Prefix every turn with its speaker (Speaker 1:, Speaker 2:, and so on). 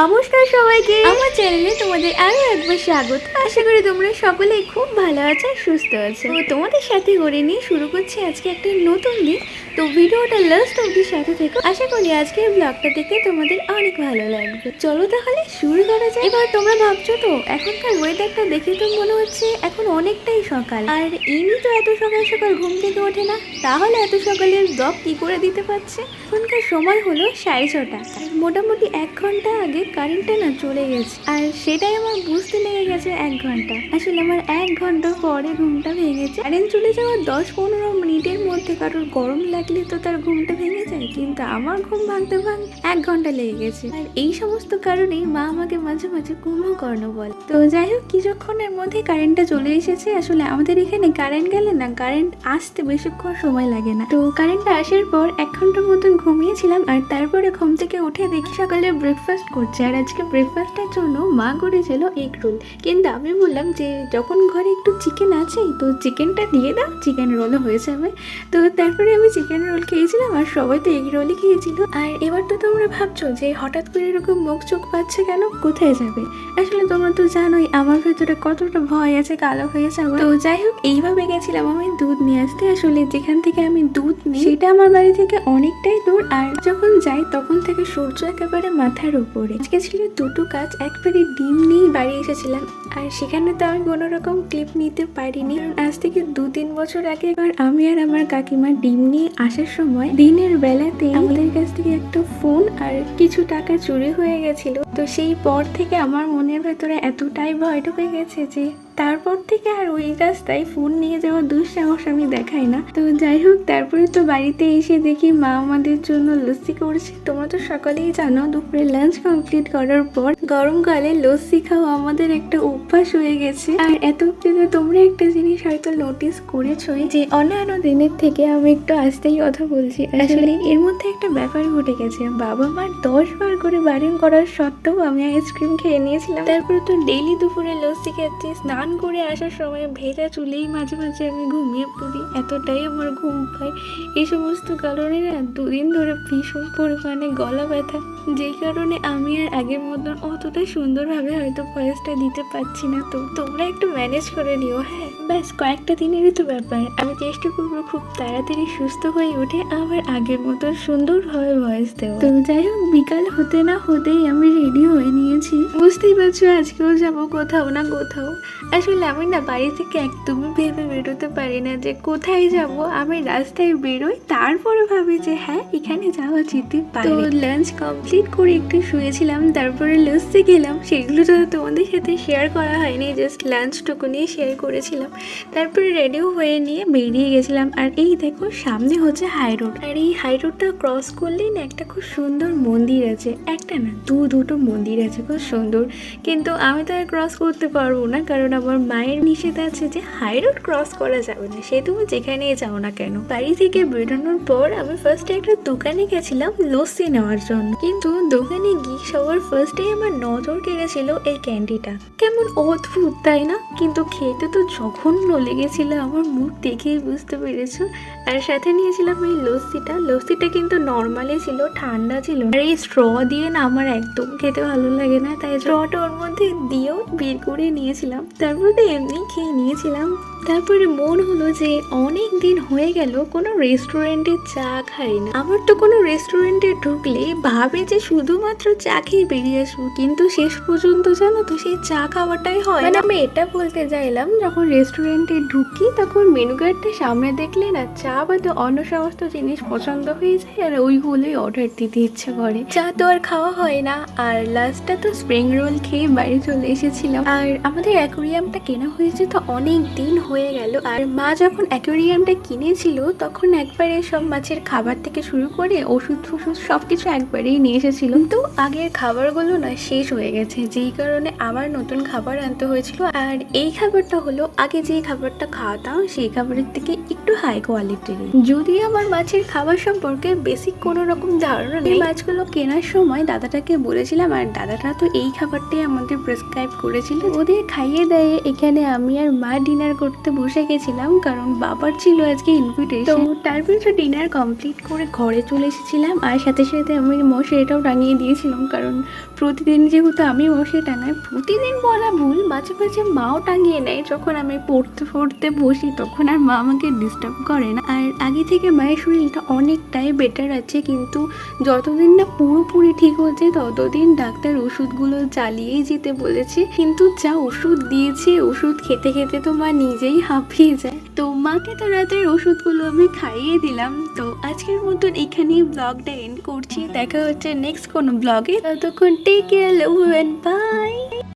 Speaker 1: নমস্কার সবাইকে। আমার চ্যানেলে তোমাদের আরও একবার স্বাগত। আশা করি তোমরা সকলেই খুব ভালো আছো আর সুস্থ আছো। তো তোমাদের সাথে করে নিয়ে শুরু করছি আজকে একটা নতুন দিন। তো ভিডিওটা লাস্ট অব্দি সাথে থেকো। আশা করি আজকের ব্লগটা দেখে তোমাদের অনেক ভালো লাগবে। চলো তাহলে শুরু করা যায় এবার তোমরা ভাবছ তো এখনকার ওয়েদারটা দেখে তো মনে হচ্ছে এখন অনেকটাই সকাল। আর ইনি তো এত সকাল সকাল ঘুম থেকে ওঠে না। তাহলে এত সকালের ব্লগ কি করে দিতে পারছে? এখনকার সময় হলো সাড়ে ছটা। মোটামুটি এক ঘণ্টা আগে কারেন্টটা না চলে গেছে। আর সেটাই আমার বুঝতে লেগে গেছে এক ঘণ্টা। আসলে আমার এক ঘণ্টা পরে ঘুমটা ভেঙেছে। কারেন্ট চলে যাওয়ার দশ পনেরো মিনিটের মধ্যে কারোর গরম লাগলে তো তার ঘুমটা ভেঙে যায়, কিন্তু আমার ঘুম ভাঙতে ভাঙ এক ঘণ্টা লেগে গেছে। আর এই সমস্ত কারণেই মা আমাকে মাঝে মাঝে কুম্ভকর্ণ বলে। তো যাই হোক, কিছুক্ষণের মধ্যে কারেন্টটা চলে এসেছে। আসলে আমাদের এখানে কারেন্ট গেলে না কারেন্ট আসতে বেশিক্ষণ সময় লাগে না। তো কারেন্টটা আসার পর এক ঘণ্টার মতন ঘুমিয়েছিলাম, আর তারপরে ঘুম থেকে উঠে দেখি সকালে ব্রেকফাস্ট করছে। আর আজকে ব্রেকফাস্টের জন্য মা করেছিল এগ রোল কিন্তু আমি বললাম যে, যখন ঘরে একটু চিকেন আছে, তো চিকেনটা দিয়ে দাও চিকেন রোলও হয়ে যাবে। তো তারপরে আমি চিকেন রোল খেয়েছিলাম আর সবাই তো এগ রোলই খেয়েছিল। আর এবার তো তোমরা ভাবছ যে, হঠাৎ করে এরকম মুখ চোখ পাচ্ছে কেন? কোথায় যাবে? আসলে তোমরা তো জানোই, আমার ভেতরে কতটা ভয় আছে, কালো হয়ে যাব তো যাই হোক, এইভাবে গেছিলাম আমি দুধ নিয়ে আসতে। আসলে যেখান থেকে আমি দুধ নিই, সেটা আমার বাড়ি থেকে অনেকটাই দূর। আর যখন যাই, তখন থেকে সূর্য একেবারে মাথার উপরে। আজকে ছিল দুটো কাজ একবারে ডিম নিয়েই বাড়ি এসেছিলাম। আর সেখানে তো আমি কোনো রকম ক্লিপ নিতে পারিনি। আজ থেকে দু তিন বছর আগে একবার আমি আর আমার কাকিমা ডিম নিয়ে আসার সময় দিনের বেলাতে আমাদের কাছ থেকে একটা ফোন আর কিছু টাকা চুরি হয়ে গেছিল। তো সেই পর থেকে আমার মনের ভেতরে এতটাই ভয় ঢুকে গেছে যে তারপর থেকে আর ওই রাস্তায় ফোন নিয়ে যাওয়ার দুঃসাহস আমি দেখাই না। তো যাই হোক, তারপরে তো বাড়িতে এসে দেখি মা আমাদের জন্য লস্যি করছে। তোমরা তো সকালেই জানো, দুপুরে লাঞ্চ কমপ্লিট করার পর গরমকালে লস্যি খাওয়া আমাদের একটা অভ্যাস হয়ে গেছে। আর এত অব্দি তোমরা একটা জিনিস হয়তো নোটিস করেছোই যে অন্যান্য দিনের থেকে আমি একটু আসতেই কথা বলছি। আসলে এর মধ্যে একটা ব্যাপার ঘটে গেছে। বাবা মার দশ বার করে বারণ করার সত্ত্বেও আমি আইসক্রিম খেয়ে নিয়েছিলাম। তারপরে তো ডেইলি দুপুরে লস্যি খাচ্ছি স্নান করে আসার সময় ভেজা চুলেই মাঝে মাঝে আমি ঘুমিয়ে পড়ি। এতটাই আমার ঘুম পায়। এই সমস্ত কারণে না দুদিন ধরে ভীষণ পরিমাণে গলা ব্যথা। যেই কারণে আমি আর আগের মতন অতটা সুন্দরভাবে হয়তো ভয়েসটা দিতে পারছি না। তো তোমরা একটু ম্যানেজ করে নিও হ্যাঁ? ব্যাস, কয়েকটা দিনেরই তো ব্যাপার। আমি চেষ্টা করব খুব তাড়াতাড়ি সুস্থ হয়ে উঠে আবার আগের মতো সুন্দরভাবে ভয়েস দেওয়া তো যাই হোক, বিকাল হতে না হতেই আমি রেডি হয়ে নিয়েছি। বুঝতেই পারছ, আজকেও যাব কোথাও না কোথাও। আসলে আমি না বাড়ি থেকে একদমই ভেবে বেরোতে পারি না যে কোথায় যাব, আমি রাস্তায় বেরোই তারপরে ভাবি যে হ্যাঁ এখানে যাওয়া যেতে পারে। তো লাঞ্চ কমপ্লিট করে একটু শুয়েছিলাম, তারপরে লস্যি গেলাম, সেগুলো তো তোমাদের সাথে শেয়ার করা হয়নি জাস্ট লাঞ্চটুকু নিয়ে শেয়ার করেছিলাম। তারপরে রেডিও হয়ে নিয়ে বেরিয়ে গেছিলাম, আর এই দেখো সামনে হচ্ছে হাই রোড আর এই হাই রোডটা ক্রস করলেই না একটা খুব সুন্দর মন্দির আছে, একটা না দু দুটো মন্দির আছে, খুব সুন্দর। কিন্তু আমি তো আর ক্রস করতে পারব না, কারণ আমার মায়ের নিষেধ আছে যে হাই রোড ক্রস করা যাবে না। সে তুমি যেখানেই যাও না কেন। বাড়ি থেকে বেরোনোর পর আমি ফার্স্টে একটা দোকানে গেছিলাম লস্যি নেওয়ার জন্য। কিন্তু দোকানে গিয়ে সবার ফার্স্টেই আমার নজর কেড়েছিল এই ক্যান্ডিটা। কেমন অদ্ভুত, তাই না? কিন্তু খেতে তো জঘন্য লেগেছিল, আমার মুখ দেখেই বুঝতে পেরেছ। আর সাথে নিয়েছিলাম এই লস্যিটা। লস্যিটা কিন্তু নর্মালি ছিল, ঠান্ডা ছিল। আর এই স্ট্র দিয়ে না আমার একদম খেতে ভালো লাগে না, তাই স্ট্রটা ওর মধ্যে দিয়েও বের করে নিয়েছিলাম। তারপরে তো এমনি খেয়ে নিয়েছিলাম। তারপরে মন হলো যে অনেক দিন হয়ে গেল কোনো রেস্টুরেন্টে চা খাই না। আমার তো কোনো রেস্টুরেন্টে ঢুকলে ভাবে যে শুধুমাত্র চা খেয়ে বেরিয়ে আসব কিন্তু শেষ পর্যন্ত জানো তো সেই চা খাওয়াটাই হয় মানে আমি এটা বলতে চাইলাম যখন রেস্টুরেন্টে ঢুকি তখন মেনু কার্ডটা সামনে দেখলে না চা বাদে অন্য সমস্ত জিনিস পছন্দ হয়ে যায় আর ওইগুলোই অর্ডার দিতে ইচ্ছে করে। চা তো আর খাওয়া হয় না আর লাস্টটা তো স্প্রিং রোল খেয়ে বাড়ি চলে এসেছিলাম। আর আমাদের অ্যাকোরিয়ামটা কেনা হয়েছে তো অনেক দিন হয়ে গেল। আর মা যখন অ্যাকোরিয়ামটা কিনেছিল, তখন একবারে সব মাছের খাবার থেকে শুরু করে ওষুধ ফষুধ সব কিছু একবারেই নিয়ে এসেছিল। তো আগের খাবারগুলো না শেষ হয়ে গেছে, যেই কারণে আবার নতুন খাবার আনতে হয়েছিল। আর এই খাবারটা হলো, আগে যে খাবারটা খাওয়াতাম, সেই খাবারের থেকে একটু হাই কোয়ালিটির যদি আমার মাছের খাবার সম্পর্কে বেসিক কোনো রকম ধারণা নেই। মাছগুলো কেনার সময় দাদাটাকে বলেছিলাম, আর দাদাটা তো এই খাবারটাই আমাদের প্রেসক্রাইব করেছিল, ওদের খাইয়ে দেয়ে এখানে আমি আর মা ডিনার করতে বসে গেছিলাম, কারণ বাবার ছিল আজকে ইনভিটেশন তো তারপরে তো ডিনার কমপ্লিট করে ঘরে চলে এসেছিলাম, আর সাথে সাথে আমি মশারিটাও টাঙিয়ে দিয়েছিলাম, কারণ প্রতিদিন যেহেতু আমি বসে টাঙাই, প্রতিদিন বলা ভুল, মাঝে মাঝে মাও টাঙিয়ে নেয়। যখন আমি পড়তে পড়তে বসি, তখন আর মা আমাকে ডিস্টার্ব করে না। আর আগে থেকে মায়ের শরীরটা অনেকটাই বেটার আছে, কিন্তু যতদিন না পুরোপুরি ঠিক হচ্ছে, ততদিন ডাক্তার ওষুধগুলো চালিয়েই যেতে বলেছে। কিন্তু যা ওষুধ দিয়েছে, ওষুধ খেতে খেতে তো মা নিজেই হাঁপিয়ে যায়। তো মাকে তো রাতের ওষুধগুলো আমি খাইয়ে দিলাম। তো আজকের মতন এখানেই ব্লগটা এন্ড করছি। দেখা হচ্ছে নেক্সট কোনো ব্লগে ততক্ষণ Take care, love, and bye.